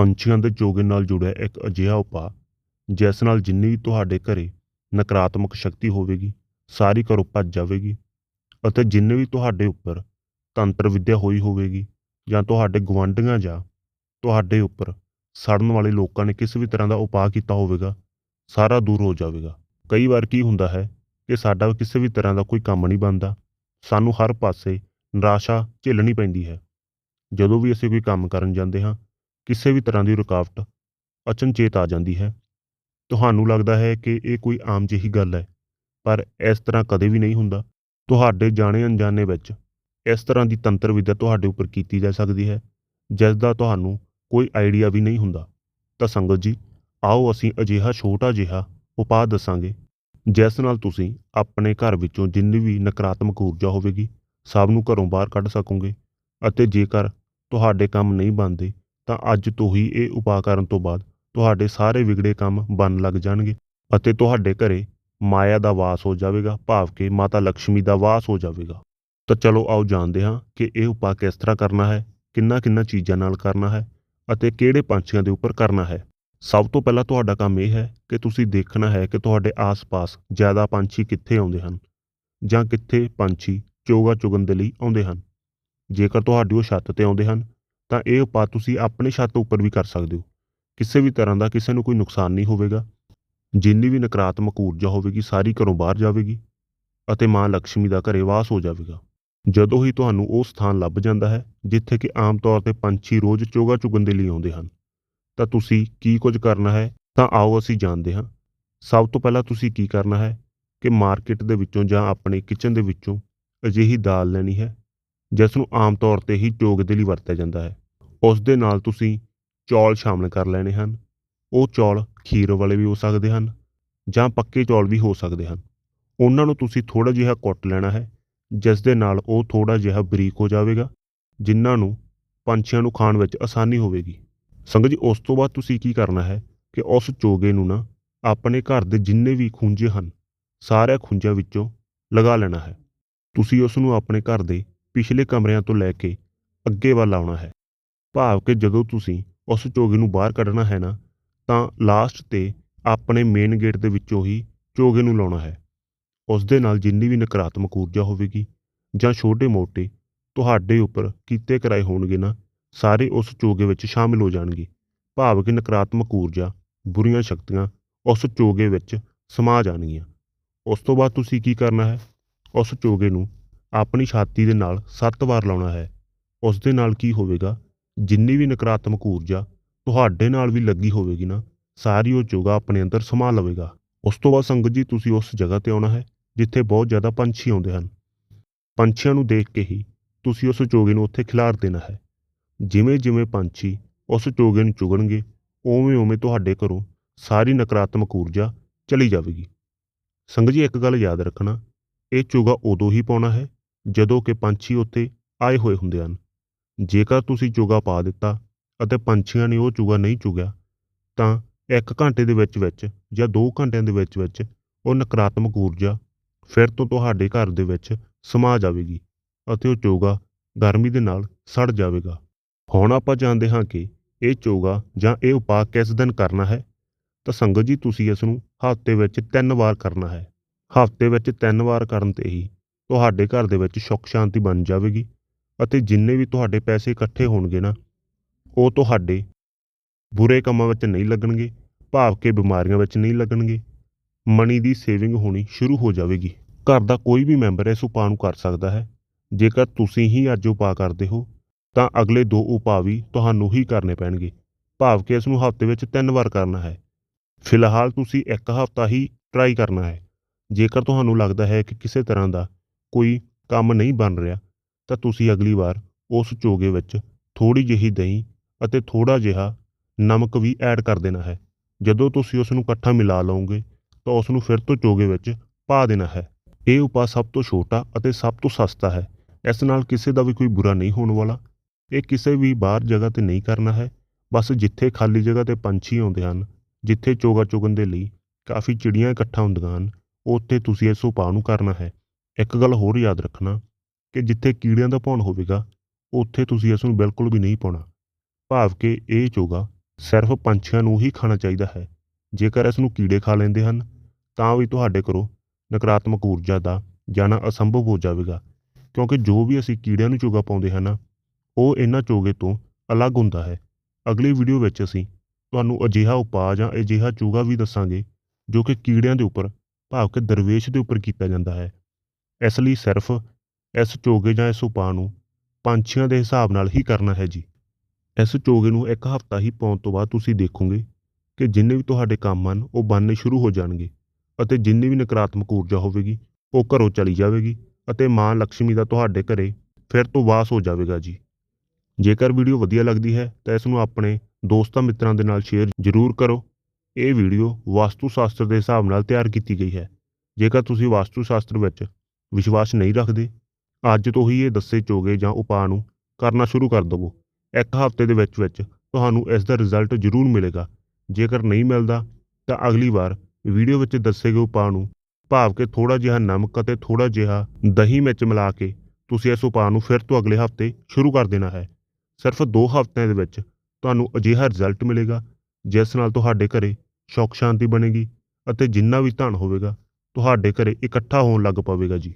ਪੰਛੀਆਂ ਦੇ ਚੋਗੇ ਨਾਲ ਜੁੜਿਆ ਇੱਕ ਅਜਿਹਾ ਉਪਾਅ, ਜਿਸ ਨਾਲ ਜਿੰਨੀ ਵੀ ਤੁਹਾਡੇ ਘਰੇ ਨਕਾਰਾਤਮਕ ਸ਼ਕਤੀ ਹੋਵੇਗੀ, ਸਾਰੀ ਘਰੋਂ ਭੱਜ ਜਾਵੇਗੀ ਅਤੇ ਜਿੰਨੇ ਵੀ ਤੁਹਾਡੇ ਉੱਪਰ ਤੰਤਰ ਵਿਦਿਆ ਹੋਈ ਹੋਵੇਗੀ ਜਾਂ ਤੁਹਾਡੇ ਗੁਆਂਢੀਆਂ ਜਾਂ ਤੁਹਾਡੇ ਉੱਪਰ ਸੜਨ ਵਾਲੇ ਲੋਕਾਂ ਨੇ ਕਿਸੇ ਵੀ ਤਰ੍ਹਾਂ ਦਾ ਉਪਾਅ ਕੀਤਾ ਹੋਵੇਗਾ, ਸਾਰਾ ਦੂਰ ਹੋ ਜਾਵੇਗਾ। ਕਈ ਵਾਰ ਕੀ ਹੁੰਦਾ ਹੈ ਕਿ ਸਾਡਾ ਕਿਸੇ ਵੀ ਤਰ੍ਹਾਂ ਦਾ ਕੋਈ ਕੰਮ ਨਹੀਂ ਬਣਦਾ, ਸਾਨੂੰ ਹਰ ਪਾਸੇ ਨਿਰਾਸ਼ਾ ਝੇਲਣੀ ਪੈਂਦੀ ਹੈ। ਜਦੋਂ ਵੀ ਅਸੀਂ ਕੋਈ ਕੰਮ ਕਰਨ ਜਾਂਦੇ ਹਾਂ ਕਿਸੇ ਵੀ ਤਰ੍ਹਾਂ ਦੀ ਰੁਕਾਵਟ ਅਚਨਚੇਤ ਆ ਜਾਂਦੀ ਹੈ। ਤੁਹਾਨੂੰ ਲੱਗਦਾ ਹੈ ਕਿ ਇਹ ਕੋਈ ਆਮ ਜਿਹੀ ਗੱਲ ਹੈ, ਪਰ ਇਸ ਤਰ੍ਹਾਂ ਕਦੇ ਵੀ ਨਹੀਂ ਹੁੰਦਾ। ਤੁਹਾਡੇ ਜਾਣੇ ਅਣਜਾਣੇ ਵਿੱਚ ਇਸ ਤਰ੍ਹਾਂ ਦੀ ਤੰਤਰ ਵਿਦਿਆ ਤੁਹਾਡੇ ਉੱਪਰ ਕੀਤੀ ਜਾ ਸਕਦੀ ਹੈ ਜਿਸ ਦਾ ਤੁਹਾਨੂੰ ਕੋਈ ਆਈਡੀਆ ਵੀ ਨਹੀਂ ਹੁੰਦਾ। ਤਾਂ ਸੰਗਤ ਜੀ, ਆਓ ਅਸੀਂ ਅਜਿਹਾ ਛੋਟਾ ਜਿਹਾ ਉਪਾਅ ਦੱਸਾਂਗੇ, ਜਿਸ ਨਾਲ ਤੁਸੀਂ ਆਪਣੇ ਘਰ ਵਿੱਚੋਂ ਜਿੰਨੀ ਵੀ ਨਕਾਰਾਤਮਕ ਊਰਜਾ ਹੋਵੇਗੀ, ਸਭ ਨੂੰ ਘਰੋਂ ਬਾਹਰ ਕੱਢ ਸਕੋਗੇ ਅਤੇ ਜੇਕਰ ਤੁਹਾਡੇ ਕੰਮ ਨਹੀਂ ਬਣਦੇ ਤਾਂ ਅੱਜ ਤੋਂ ਹੀ ਇਹ ਉਪਾਅ ਕਰਨ ਤੋਂ ਬਾਅਦ ਤੁਹਾਡੇ ਸਾਰੇ ਵਿਗੜੇ ਕੰਮ ਬਣ ਲੱਗ ਜਾਣਗੇ ਅਤੇ ਤੁਹਾਡੇ ਘਰੇ ਮਾਇਆ ਦਾ ਵਾਸ ਹੋ ਜਾਵੇਗਾ, ਭਾਵ ਕਿ ਮਾਤਾ ਲక్ష్ਮੀ ਦਾ ਵਾਸ ਹੋ ਜਾਵੇਗਾ। ਤਾਂ ਚਲੋ ਆਓ ਜਾਣਦੇ ਹਾਂ ਕਿ ਇਹ ਉਪਾਅ ਕਿਸ ਤਰ੍ਹਾਂ ਕਰਨਾ ਹੈ, ਕਿੰਨਾ ਕਿੰਨਾ ਚੀਜ਼ਾਂ ਨਾਲ ਕਰਨਾ ਹੈ ਅਤੇ ਕਿਹੜੇ ਪੰਛੀਆਂ ਦੇ ਉੱਪਰ ਕਰਨਾ ਹੈ। ਸਭ ਤੋਂ ਪਹਿਲਾਂ ਤੁਹਾਡਾ ਕੰਮ ਇਹ ਹੈ ਕਿ ਤੁਸੀਂ ਦੇਖਣਾ ਹੈ ਕਿ ਤੁਹਾਡੇ ਆਸ-ਪਾਸ ਜ਼ਿਆਦਾ ਪੰਛੀ ਕਿੱਥੇ ਆਉਂਦੇ ਹਨ ਜਾਂ ਕਿੱਥੇ ਪੰਛੀ ਚੋਗਾ ਚੁਗਣ ਦੇ ਲਈ ਆਉਂਦੇ ਹਨ। ਜੇਕਰ ਤੁਹਾਡੀ ਉਹ ਛੱਤ ਤੇ ਆਉਂਦੇ ਹਨ ਤਾਂ ਇਹ ਉਪਾਅ ਤੁਸੀਂ ਆਪਣੀ ਛੱਤ ਉੱਪਰ ਵੀ ਕਰ ਸਕਦੇ ਹੋ। ਕਿਸੇ ਵੀ ਤਰ੍ਹਾਂ ਦਾ ਕਿਸੇ ਨੂੰ ਕੋਈ ਨੁਕਸਾਨ ਨਹੀਂ ਹੋਵੇਗਾ। ਜਿੰਨੀ ਵੀ ਨਕਾਰਾਤਮਕ ਊਰਜਾ ਹੋਵੇਗੀ, ਸਾਰੀ ਘਰੋਂ ਬਾਹਰ ਜਾਵੇਗੀ ਅਤੇ ਮਾਂ ਲక్ష్ਮੀ ਦਾ ਘਰੇ ਵਾਸ ਹੋ ਜਾਵੇਗਾ। ਜਦੋਂ ਹੀ ਤੁਹਾਨੂੰ ਉਹ ਸਥਾਨ ਲੱਭ ਜਾਂਦਾ ਹੈ, ਜਿੱਥੇ ਕਿ ਆਮ ਤੌਰ ਤੇ ਪੰਛੀ ਰੋਜ਼ ਚੋਗਾ ਚੁਗਣ ਦੇ ਲਈ ਆਉਂਦੇ ਹਨ, ਤਾਂ ਤੁਸੀਂ ਕੀ ਕੁਝ ਕਰਨਾ ਹੈ, ਤਾਂ ਆਓ ਅਸੀਂ ਜਾਣਦੇ ਹਾਂ। ਸਭ ਤੋਂ ਪਹਿਲਾਂ ਤੁਸੀਂ ਕੀ ਕਰਨਾ ਹੈ, ਕਿ ਮਾਰਕੀਟ ਦੇ ਵਿੱਚੋਂ ਜਾਂ ਆਪਣੇ ਕਿਚਨ ਦੇ ਵਿੱਚੋਂ ਅਜਿਹੀ ਦਾਲ ਲੈਣੀ ਹੈ, ਜਿਸ ਨੂੰ ਆਮ ਤੌਰ ਤੇ ਹੀ ਚੋਗ ਦੇ ਲਈ ਵਰਤਿਆ ਜਾਂਦਾ ਹੈ। ਉਸ ਦੇ ਨਾਲ ਤੁਸੀਂ ਚੌਲ ਸ਼ਾਮਲ ਕਰ ਲੈਣੇ ਹਨ। ਉਹ ਚੌਲ ਖੀਰ ਵਾਲੇ ਵੀ ਹੋ ਸਕਦੇ ਹਨ ਜਾਂ ਪੱਕੇ ਚੌਲ ਵੀ ਹੋ ਸਕਦੇ ਹਨ। ਉਹਨਾਂ ਨੂੰ ਤੁਸੀਂ ਥੋੜਾ ਜਿਹਾ ਕੁੱਟ ਲੈਣਾ ਹੈ ਜਿਸ ਦੇ ਨਾਲ ਉਹ ਥੋੜਾ ਜਿਹਾ ਬਰੀਕ ਹੋ ਜਾਵੇਗਾ, ਜਿਨ੍ਹਾਂ ਨੂੰ ਪੰਛੀਆਂ ਨੂੰ ਖਾਣ ਵਿੱਚ ਆਸਾਨੀ ਹੋਵੇਗੀ। ਸੰਗਤ ਜੀ, ਉਸ ਤੋਂ ਬਾਅਦ ਤੁਸੀਂ ਕੀ ਕਰਨਾ ਹੈ ਕਿ ਉਸ ਚੋਗੇ ਨੂੰ ਨਾ ਆਪਣੇ ਘਰ ਦੇ ਜਿੰਨੇ ਵੀ ਖੁੰਝੇ ਹਨ ਸਾਰੇ ਖੁੰਝਾਂ ਵਿੱਚੋਂ ਲਗਾ ਲੈਣਾ ਹੈ। ਤੁਸੀਂ ਉਸ ਨੂੰ ਆਪਣੇ ਘਰ ਦੇ ਪਿਛਲੇ ਕਮਰਿਆਂ ਤੋਂ ਲੈ ਕੇ ਅੱਗੇ ਵੱਲ ਆਉਣਾ ਹੈ। ਭਾਵ ਕਿ ਜਦੋਂ ਤੁਸੀਂ ਉਸ ਚੋਗੇ ਨੂੰ ਬਾਹਰ ਕੱਢਣਾ ਹੈ ਨਾ, ਤਾਂ ਲਾਸਟ ਤੇ ਆਪਣੇ ਮੇਨ ਗੇਟ ਦੇ ਵਿੱਚੋਂ ਹੀ ਚੋਗੇ ਨੂੰ ਲਾਉਣਾ ਹੈ। ਉਸ ਦੇ ਨਾਲ ਜਿੰਨੀ ਵੀ ਨਕਾਰਾਤਮਕ ਊਰਜਾ ਹੋਵੇਗੀ ਜਾਂ ਛੋਟੇ-ਮੋਟੇ ਤੁਹਾਡੇ ਉੱਪਰ ਕੀਤੇ ਕਰਾਏ ਹੋਣਗੇ ਨਾ, ਸਾਰੇ ਉਸ ਚੋਗੇ ਵਿੱਚ ਸ਼ਾਮਿਲ ਹੋ ਜਾਣਗੇ। ਭਾਵ ਕਿ ਨਕਾਰਾਤਮਕ ਊਰਜਾ, ਬੁਰੀਆਂ ਸ਼ਕਤੀਆਂ ਉਸ ਚੋਗੇ ਵਿੱਚ ਸਮਾ ਜਾਣਗੀਆਂ। ਉਸ ਤੋਂ ਬਾਅਦ ਤੁਸੀਂ ਕੀ ਕਰਨਾ ਹੈ? ਉਸ ਚੋਗੇ ਨੂੰ ਆਪਣੀ ਛਾਤੀ ਦੇ ਨਾਲ 7 ਵਾਰ ਲਾਉਣਾ ਹੈ। ਉਸ ਦੇ ਨਾਲ ਕੀ ਹੋਵੇਗਾ? ਜਿੰਨੀ ਵੀ ਨਕਾਰਾਤਮਕ ਊਰਜਾ ਤੁਹਾਡੇ ਨਾਲ ਵੀ ਲੱਗੀ ਹੋਵੇਗੀ ਨਾ, ਸਾਰੀ ਉਹ ਚੋਗਾ ਆਪਣੇ ਅੰਦਰ ਸਮਾ ਲਵੇਗਾ। ਉਸ ਤੋਂ ਬਾਅਦ ਸੰਗਤ ਜੀ, ਤੁਸੀਂ ਉਸ ਜਗ੍ਹਾ ਤੇ ਆਉਣਾ ਹੈ, ਜਿੱਥੇ ਬਹੁਤ ਜ਼ਿਆਦਾ ਪੰਛੀ ਆਉਂਦੇ ਹਨ। ਪੰਛੀਆਂ ਨੂੰ ਦੇਖ ਕੇ ਹੀ ਤੁਸੀਂ ਉਸ ਚੋਗੇ ਨੂੰ ਉੱਥੇ ਖਿਲਾਰ ਦੇਣਾ ਹੈ। ਜਿਵੇਂ ਜਿਵੇਂ ਪੰਛੀ ਉਸ ਚੋਗੇ ਨੂੰ ਚੁਗਣਗੇ, ਉਵੇਂ ਉਵੇਂ ਤੁਹਾਡੇ ਘਰੋਂ ਸਾਰੀ ਨਕਾਰਾਤਮਕ ਊਰਜਾ ਚਲੀ ਜਾਵੇਗੀ। ਸੰਗਤ ਜੀ, ਇੱਕ ਗੱਲ ਯਾਦ ਰੱਖਣਾ, ਇਹ ਚੋਗਾ ਉਦੋਂ ਹੀ ਪਾਉਣਾ ਹੈ, ਜਦੋਂ ਕਿ ਪੰਛੀ ਉੱਤੇ ਆਏ ਹੋਏ ਹੁੰਦੇ ਹਨ। ਜੇਕਰ ਤੁਸੀਂ ਚੋਗਾ ਪਾ ਦਿੱਤਾ ਅਤੇ ਪੰਛੀਆਂ ਨੇ ਉਹ ਚੋਗਾ ਨਹੀਂ ਚੁਗਿਆ, ਤਾਂ 1 ਘੰਟੇ ਦੇ ਵਿੱਚ ਵਿੱਚ ਜਾਂ 2 ਘੰਟਿਆਂ ਦੇ ਵਿੱਚ ਵਿੱਚ ਉਹ ਨਕਾਰਾਤਮਕ ਊਰਜਾ ਫਿਰ ਤੋਂ ਤੁਹਾਡੇ ਘਰ ਦੇ ਵਿੱਚ ਸਮਾ ਜਾਵੇਗੀ ਅਤੇ ਉਹ ਚੋਗਾ ਗਰਮੀ ਦੇ ਨਾਲ ਸੜ ਜਾਵੇਗਾ। ਹੁਣ ਆਪਾਂ ਜਾਣਦੇ ਹਾਂ ਕਿ ਇਹ ਚੋਗਾ ਜਾਂ ਇਹ ਉਪਾਅ ਕਿਸ ਦਿਨ ਕਰਨਾ ਹੈ? ਤਾਂ ਸੰਗਤ ਜੀ, ਤੁਸੀਂ ਇਸ ਨੂੰ ਹਫ਼ਤੇ ਵਿੱਚ ਤਿੰਨ ਵਾਰ ਕਰਨਾ ਹੈ। ਹਫ਼ਤੇ ਵਿੱਚ ਤਿੰਨ ਵਾਰ ਕਰਨ ਤੇ ਹੀ ਤੁਹਾਡੇ ਘਰ ਦੇ ਵਿੱਚ ਸੁੱਖ ਸ਼ਾਂਤੀ ਬਣ ਜਾਵੇਗੀ ਅਤੇ ਜਿੰਨੇ ਵੀ ਤੁਹਾਡੇ ਪੈਸੇ ਇਕੱਠੇ ਹੋਣਗੇ ਨਾ, ਉਹ ਤੁਹਾਡੇ ਬੁਰੇ ਕੰਮਾਂ ਵਿੱਚ ਨਹੀਂ ਲੱਗਣਗੇ ਭਾਵ ਕਿ ਬਿਮਾਰੀਆਂ ਵਿੱਚ ਨਹੀਂ ਲੱਗਣਗੇ। ਮਨੀ ਦੀ ਸੇਵਿੰਗ ਹੋਣੀ ਸ਼ੁਰੂ ਹੋ ਜਾਵੇਗੀ। ਘਰ ਦਾ ਕੋਈ ਵੀ ਮੈਂਬਰ ਇਸ ਉਪਾਅ ਨੂੰ ਕਰ ਸਕਦਾ ਹੈ। ਜੇਕਰ ਤੁਸੀਂ ਹੀ ਅੱਜ ਉਪਾਅ ਕਰਦੇ ਹੋ, ਤਾਂ ਅਗਲੇ ਦੋ ਉਪਾਅ ਵੀ ਤੁਹਾਨੂੰ ਹੀ ਕਰਨੇ ਪੈਣਗੇ। ਭਾਵ ਕਿ ਇਸ ਨੂੰ ਹਫ਼ਤੇ ਵਿੱਚ ਤਿੰਨ ਵਾਰ ਕਰਨਾ ਹੈ। ਫਿਲਹਾਲ ਤੁਸੀਂ ਇੱਕ ਹਫ਼ਤਾ ਹੀ ਟਰਾਈ ਕਰਨਾ ਹੈ। ਜੇਕਰ ਤੁਹਾਨੂੰ ਲੱਗਦਾ ਹੈ ਕਿ ਕਿਸੇ ਤਰ੍ਹਾਂ ਦਾ ਕੋਈ ਕੰਮ ਨਹੀਂ ਬਣ ਰਿਹਾ ਤਾਂ ਤੁਸੀਂ ਅਗਲੀ ਵਾਰ ਉਸ ਚੋਗੇ ਵਿੱਚ ਥੋੜੀ ਜਿਹੀ ਦਹੀਂ ਅਤੇ ਥੋੜਾ ਜਿਹਾ ਨਮਕ ਵੀ ਐਡ ਕਰ ਦੇਣਾ ਹੈ। ਜਦੋਂ ਤੁਸੀਂ ਉਸ ਨੂੰ ਇਕੱਠਾ ਮਿਲਾ ਲਓਗੇ, ਤਾਂ ਉਸ ਨੂੰ ਫਿਰ ਤੋਂ ਚੋਗੇ ਵਿੱਚ ਪਾ ਦੇਣਾ ਹੈ। ਇਹ ਉਪਾਅ ਸਭ ਤੋਂ ਛੋਟਾ ਅਤੇ ਸਭ ਤੋਂ ਸਸਤਾ ਹੈ। ਇਸ ਨਾਲ ਕਿਸੇ ਦਾ ਵੀ ਕੋਈ ਬੁਰਾ ਨਹੀਂ ਹੋਣ ਵਾਲਾ। ਇਹ ਕਿਸੇ ਵੀ ਬਾਹਰ ਜਗ੍ਹਾ ਤੇ ਨਹੀਂ ਕਰਨਾ ਹੈ। ਬਸ ਜਿੱਥੇ ਖਾਲੀ ਜਗ੍ਹਾ ਤੇ ਪੰਛੀ ਆਉਂਦੇ ਹਨ, ਜਿੱਥੇ ਚੋਗਾ ਚੁਗਣ ਦੇ ਲਈ ਕਾਫੀ ਚਿੜੀਆਂ ਇਕੱਠਾ ਹੁੰਦੀਆਂ ਹਨ, ਉੱਥੇ ਤੁਸੀਂ ਇਸ ਉਪਾਅ ਨੂੰ ਕਰਨਾ ਹੈ। ਇੱਕ ਗੱਲ ਹੋਰ ਯਾਦ ਰੱਖਣਾ ਕਿ ਜਿੱਥੇ ਕੀੜਿਆਂ ਦਾ ਭੌਣ ਹੋਵੇਗਾ, ਉੱਥੇ ਤੁਸੀਂ ਇਸ ਨੂੰ ਬਿਲਕੁਲ ਵੀ ਨਹੀਂ ਪਾਉਣਾ। ਭਾਵ ਕਿ ਇਹ ਚੋਗਾ ਸਿਰਫ ਪੰਛੀਆਂ ਨੂੰ ਹੀ ਖਾਣਾ ਚਾਹੀਦਾ ਹੈ। ਜੇਕਰ ਇਸ ਨੂੰ ਕੀੜੇ ਖਾ ਲੈਂਦੇ ਹਨ, ਤਾਂ ਵੀ ਤੁਹਾਡੇ ਘਰੋਂ ਨਕਾਰਾਤਮਕ ਊਰਜਾ ਦਾ ਜਾਣਾ ਅਸੰਭਵ ਹੋ ਜਾਵੇਗਾ। ਕਿਉਂਕਿ ਜੋ ਵੀ ਅਸੀਂ ਕੀੜਿਆਂ ਨੂੰ ਚੋਗਾ ਪਾਉਂਦੇ ਹਾਂ ਨਾ, ਉਹ ਇਹਨਾਂ ਚੋਗੇ ਤੋਂ ਅਲੱਗ ਹੁੰਦਾ ਹੈ। ਅਗਲੀ ਵੀਡੀਓ ਵਿੱਚ ਅਸੀਂ ਤੁਹਾਨੂੰ ਅਜਿਹਾ ਉਪਾਅ ਜਾਂ ਅਜਿਹਾ ਚੋਗਾ ਵੀ ਦੱਸਾਂਗੇ, ਜੋ ਕਿ ਕੀੜਿਆਂ ਦੇ ਉੱਪਰ, ਭਾਵ ਕਿ ਦਰਵੇਸ਼ ਦੇ ਉੱਪਰ ਕੀਤਾ ਜਾਂਦਾ ਹੈ। ਇਸ ਲਈ ਸਿਰਫ ਇਸ ਚੋਗੇ ਜਾਂ ਇਸ ਉਪਾਅ ਨੂੰ ਪੰਛੀਆਂ ਦੇ ਹਿਸਾਬ ਨਾਲ ਹੀ ਕਰਨਾ ਹੈ ਜੀ। ਇਸ ਚੋਗੇ ਨੂੰ ਇੱਕ ਹਫ਼ਤਾ ਹੀ ਪਾਉਣ ਤੋਂ ਬਾਅਦ ਤੁਸੀਂ ਦੇਖੋਗੇ ਕਿ ਜਿੰਨੇ ਵੀ ਤੁਹਾਡੇ ਕੰਮ ਹਨ, ਉਹ ਬਣਨੇ ਸ਼ੁਰੂ ਹੋ ਜਾਣਗੇ ਅਤੇ ਜਿੰਨੀ ਵੀ ਨਕਾਰਾਤਮਕ ਊਰਜਾ ਹੋਵੇਗੀ, ਉਹ ਘਰੋਂ ਚਲੀ ਜਾਵੇਗੀ ਅਤੇ ਮਾਂ ਲక్ష్ਮੀ ਦਾ ਤੁਹਾਡੇ ਘਰੇ ਫਿਰ ਤੋਂ ਵਾਸ ਹੋ ਜਾਵੇਗਾ ਜੀ। ਜੇਕਰ ਵੀਡੀਓ ਵਧੀਆ ਲੱਗਦੀ ਹੈ, ਤਾਂ ਇਸ ਨੂੰ ਆਪਣੇ ਦੋਸਤਾਂ ਮਿੱਤਰਾਂ ਦੇ ਨਾਲ ਸ਼ੇਅਰ ਜ਼ਰੂਰ ਕਰੋ। ਇਹ ਵੀਡੀਓ ਵਾਸਤੂ ਸ਼ਾਸਤਰ ਦੇ ਹਿਸਾਬ ਨਾਲ ਤਿਆਰ ਕੀਤੀ ਗਈ ਹੈ। ਜੇਕਰ ਤੁਸੀਂ ਵਾਸਤੂ ਸ਼ਾਸਤਰ ਵਿੱਚ ਵਿਸ਼ਵਾਸ ਨਹੀਂ ਰੱਖਦੇ ਅੱਜ ਤੋਂ ਹੀ ਇਹ ਦੱਸੇ ਚੋਗੇ ਜਾਂ ਉਪਾਅ ਨੂੰ ਕਰਨਾ ਸ਼ੁਰੂ ਕਰ ਦੇਵੋ। ਇੱਕ ਹਫ਼ਤੇ ਦੇ ਵਿੱਚ ਵਿੱਚ ਤੁਹਾਨੂੰ ਇਸ ਦਾ ਰਿਜ਼ਲਟ ਜ਼ਰੂਰ ਮਿਲੇਗਾ। ਜੇਕਰ ਨਹੀਂ ਮਿਲਦਾ, ਤਾਂ ਅਗਲੀ ਵਾਰ ਵੀਡੀਓ ਵਿੱਚ ਦੱਸੇ ਗਏ ਉਪਾਅ ਨੂੰ ਭਾਵ ਕਿ ਥੋੜਾ ਜਿਹਾ ਨਮਕ ਅਤੇ ਥੋੜਾ ਜਿਹਾ ਦਹੀਂ ਵਿੱਚ ਮਿਲਾ ਕੇ ਤੁਸੀਂ ਇਸ ਉਪਾਅ ਨੂੰ ਫਿਰ ਤੋਂ ਅਗਲੇ ਹਫ਼ਤੇ ਸ਼ੁਰੂ ਕਰ ਦੇਣਾ ਹੈ। ਸਿਰਫ 2 ਹਫ਼ਤਿਆਂ ਦੇ ਵਿੱਚ ਤੁਹਾਨੂੰ ਅਜਿਹਾ ਰਿਜ਼ਲਟ ਮਿਲੇਗਾ, ਜਿਸ ਨਾਲ ਤੁਹਾਡੇ ਘਰੇ ਸੁੱਖ ਸ਼ਾਂਤੀ ਬਣੇਗੀ ਅਤੇ ਜਿੰਨਾ ਵੀ ਧਨ ਹੋਵੇਗਾ, ਤੁਹਾਡੇ ਘਰੇ ਇਕੱਠਾ ਹੋਣ ਲੱਗ ਪਵੇਗਾ ਜੀ।